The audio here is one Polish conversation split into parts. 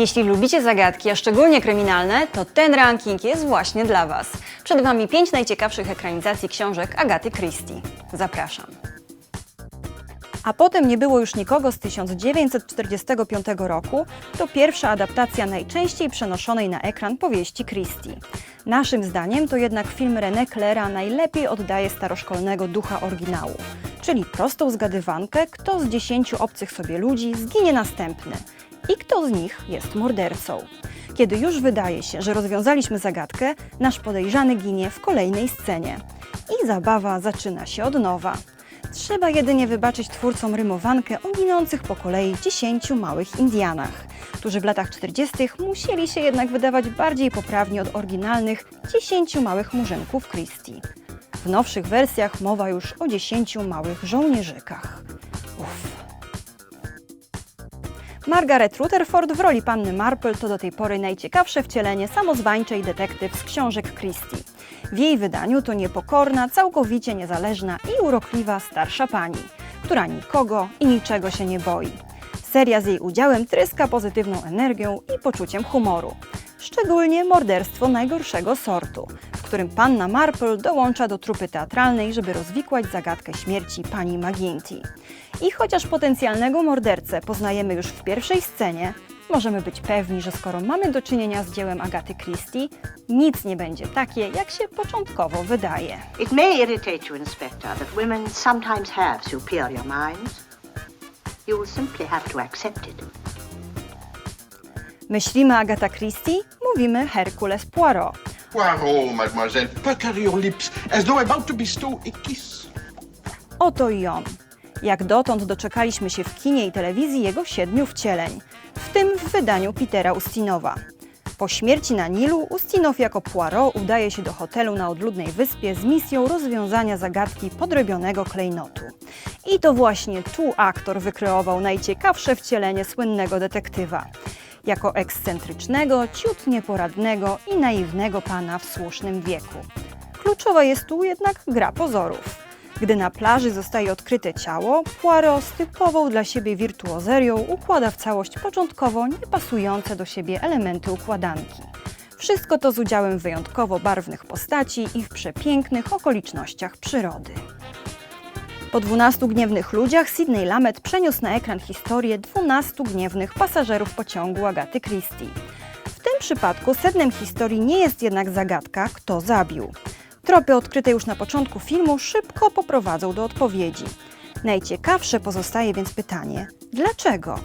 Jeśli lubicie zagadki, a szczególnie kryminalne, to ten ranking jest właśnie dla Was. Przed Wami pięć najciekawszych ekranizacji książek Agaty Christie. Zapraszam. A potem nie było już nikogo z 1945 roku. To pierwsza adaptacja najczęściej przenoszonej na ekran powieści Christie. Naszym zdaniem to jednak film René Claira najlepiej oddaje staroszkolnego ducha oryginału, czyli prostą zgadywankę, kto z dziesięciu obcych sobie ludzi zginie następny i kto z nich jest mordercą. Kiedy już wydaje się, że rozwiązaliśmy zagadkę, nasz podejrzany ginie w kolejnej scenie. I zabawa zaczyna się od nowa. Trzeba jedynie wybaczyć twórcom rymowankę o ginących po kolei dziesięciu małych Indianach, którzy w latach 40. musieli się jednak wydawać bardziej poprawni od oryginalnych dziesięciu małych murzynków Christie. W nowszych wersjach mowa już o dziesięciu małych żołnierzykach. Uff. Margaret Rutherford w roli panny Marple to do tej pory najciekawsze wcielenie samozwańczej detektyw z książek Christie. W jej wydaniu to niepokorna, całkowicie niezależna i urokliwa starsza pani, która nikogo i niczego się nie boi. Seria z jej udziałem tryska pozytywną energią i poczuciem humoru. Szczególnie morderstwo najgorszego sortu, którym panna Marple dołącza do trupy teatralnej, żeby rozwikłać zagadkę śmierci pani McGinty. I chociaż potencjalnego mordercę poznajemy już w pierwszej scenie, możemy być pewni, że skoro mamy do czynienia z dziełem Agaty Christie, nic nie będzie takie, jak się początkowo wydaje. It may irritate you, Inspector, that women sometimes have superior minds. You will simply have to accept it. Myślimy Agata Christie, mówimy Hercules Poirot. Poirot, mademoiselle, pucker your lips as though about to bestow a kiss. Oto i on. Jak dotąd doczekaliśmy się w kinie i telewizji jego siedmiu wcieleń, w tym w wydaniu Petera Ustinowa. Po śmierci na Nilu Ustinow jako Poirot udaje się do hotelu na odludnej wyspie z misją rozwiązania zagadki podrobionego klejnotu. I to właśnie tu aktor wykreował najciekawsze wcielenie słynnego detektywa. Jako ekscentrycznego, ciut nieporadnego i naiwnego pana w słusznym wieku. Kluczowa jest tu jednak gra pozorów. Gdy na plaży zostaje odkryte ciało, Poirot z typową dla siebie wirtuozerią układa w całość początkowo niepasujące do siebie elementy układanki. Wszystko to z udziałem wyjątkowo barwnych postaci i w przepięknych okolicznościach przyrody. Po 12 gniewnych ludziach Sidney Lamet przeniósł na ekran historię 12 gniewnych pasażerów pociągu Agaty Christie. W tym przypadku sednem historii nie jest jednak zagadka, kto zabił. Tropy odkryte już na początku filmu szybko poprowadzą do odpowiedzi. Najciekawsze pozostaje więc pytanie, dlaczego?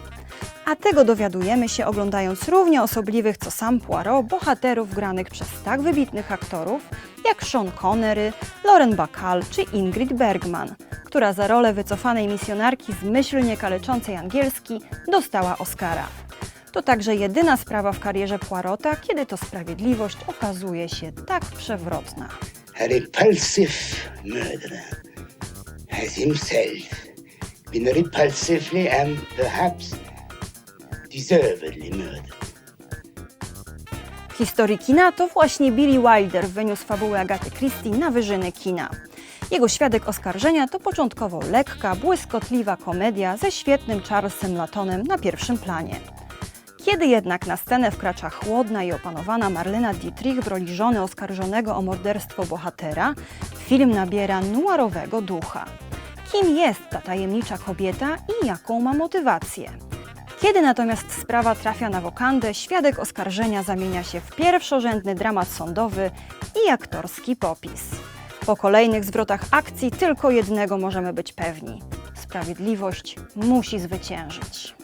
A tego dowiadujemy się oglądając równie osobliwych co sam Poirot bohaterów granych przez tak wybitnych aktorów jak Sean Connery, Lauren Bacall czy Ingrid Bergman, która za rolę wycofanej misjonarki zmyślnie kaleczącej angielski dostała Oscara. To także jedyna sprawa w karierze Poirota, kiedy to sprawiedliwość okazuje się tak przewrotna. A repulsive murderer has himself been repulsively and perhaps deservedly murdered. Historii kina to właśnie Billy Wilder wyniósł fabułę Agaty Christie na wyżyny kina. Jego świadek oskarżenia to początkowo lekka, błyskotliwa komedia ze świetnym Charlesem Latonem na pierwszym planie. Kiedy jednak na scenę wkracza chłodna i opanowana Marlena Dietrich w roli żony oskarżonego o morderstwo bohatera, film nabiera noirowego ducha. Kim jest ta tajemnicza kobieta i jaką ma motywację? Kiedy natomiast sprawa trafia na wokandę, świadek oskarżenia zamienia się w pierwszorzędny dramat sądowy i aktorski popis. Po kolejnych zwrotach akcji tylko jednego możemy być pewni: sprawiedliwość musi zwyciężyć.